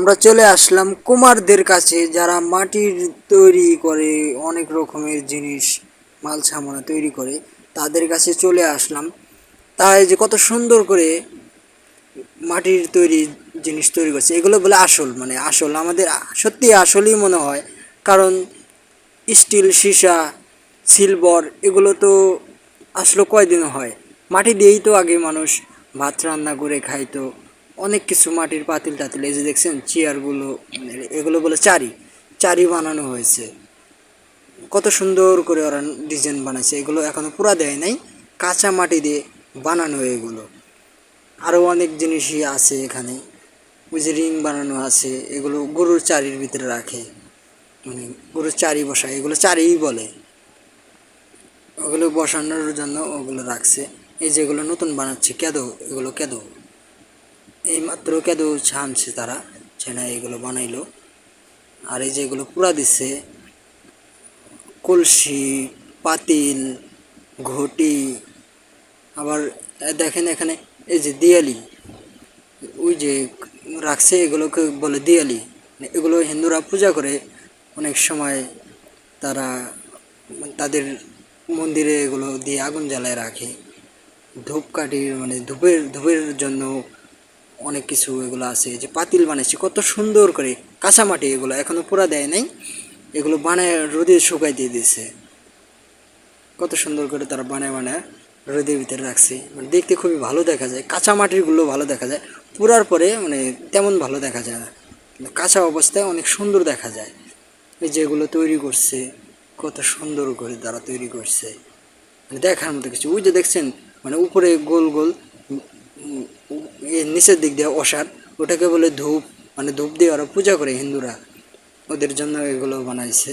আমরা চলে আসলাম কুমারদের কাছে, যারা মাটির তৈরি করে অনেক রকমের জিনিস, মাল সামানা তৈরি করে, তাদের কাছে চলে আসলাম। তাই যে কত সুন্দর করে মাটির তৈরি জিনিস তৈরি করছে, এগুলো বলে আসল মানে আসল, আমাদের সত্যি আসলই মনে হয়। কারণ স্টিল, সীসা, সিলভার, এগুলো তো আসলে কয়দিন হয়? মাটি দিয়েই তো আগে মানুষ ভাত রান্না করে খাইতো। অনেক কিছু মাটির পাতিল টাতিল, এই যে দেখছেন, চেয়ারগুলো, এগুলো বলে চারি চারি বানানো হয়েছে। কত সুন্দর করে ওরা ডিজাইন বানাইছে, এগুলো এখনও পুরা দেয় নাই, কাঁচা মাটি দিয়ে বানানো এগুলো। আরও অনেক জিনিসই আছে এখানে, ওই যে রিং বানানো আছে, এগুলো গরুর চারির ভিতরে রাখে মানে গরুর চারি বসায়, এগুলো চারিই বলে। ওগুলো বসানোর জন্য ওগুলো রাখছে, এই যেগুলো নতুন বানাচ্ছে, কেদো, এগুলো কেদো। এই মাত্র কেদো ছানছে তারা, ছেনা এগুলো বানাইলো। আর এই যেগুলো পুরা দিচ্ছে কলসি, পাতিল, ঘটি, আবার দেখেন এখানে এই যে দিয়ালি, ওই যে রাখছে এগুলোকে বলে দিয়ালি। মানে এগুলো হিন্দুরা পূজা করে, অনেক সময় তারা তাদের মন্দিরে এগুলো দিয়ে আগুন জ্বালায় রাখে। ধূপকাঠির মানে ধূপের ধূপের জন্য অনেক কিছু এগুলো আছে যে পাতিল বানাইছে, কত সুন্দর করে কাঁচামাটি এগুলো এখনও পুরা দেয় নাই, এগুলো বানায় রোদে শুকাই দিয়ে দিয়েছে। কত সুন্দর করে তারা বানায় বানায় রোদের ভিতরে রাখছে মানে দেখতে খুবই ভালো দেখা যায় কাঁচা মাটিরগুলো ভালো দেখা যায়, পুরার পরে মানে তেমন ভালো দেখা যায় না, কিন্তু কাঁচা অবস্থায় অনেক সুন্দর দেখা যায়। এই যেগুলো তৈরি করছে, কত সুন্দর করে তারা তৈরি করছে মানে দেখার মতো কিছু। ওই যে দেখছেন মানে উপরে গোল গোল নিচের দিক দিয়ে অসার, ওটাকে বলে ধূপ মানে ধূপ দিয়ে ওরা পূজা করে হিন্দুরা। ওদের জন্য এগুলো বানাইছে,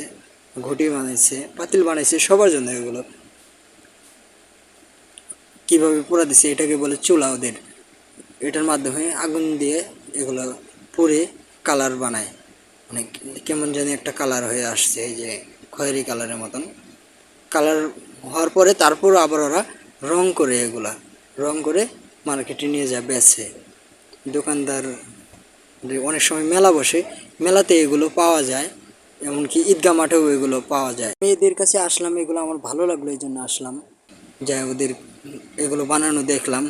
ঘটি বানাইছে, পাতিল বানাইছে, সবার জন্য এগুলো। কীভাবে পোড়া দিছে, এটাকে বলে চুলা ওদের। এটার মাধ্যমে আগুন দিয়ে এগুলো পুড়ে কালার বানায়। মানে কেমন জানি একটা কালার হয়ে আসছে, এই যে খয়েরি কালারের মতন। কালার হওয়ার পরে তারপর আবার ওরা রং করে এগুলা। রং করে মার্কেটে নিয়ে যা, বেচে। দোকানদার অনেক সময় মেলা বসে, মেলাতে এগুলো পাওয়া যায়, এমনকি ঈদগা মাঠেও এগুলো পাওয়া যায়। মেয়েদের কাছে আসলাম, এগুলো আমার ভালো লাগল, এই জন্য আসলাম। যাই ওদের এগুলো বানানো দেখলাম।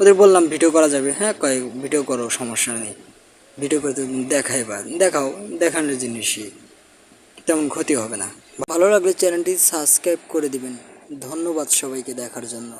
ওদের বললাম, ভিডিও করা যাবে। হ্যাঁ কয়, ভিডিও করো, সমস্যা নেই। ভিডিও করতে দেখাই বা, দেখাও, দেখানোর জিনিসই। তেমন ক্ষতি হবে না। ভালো লাগলে চ্যানেলটি সাবস্ক্রাইব করে দিবেন। ধন্যবাদ সবাইকে দেখার জন্য।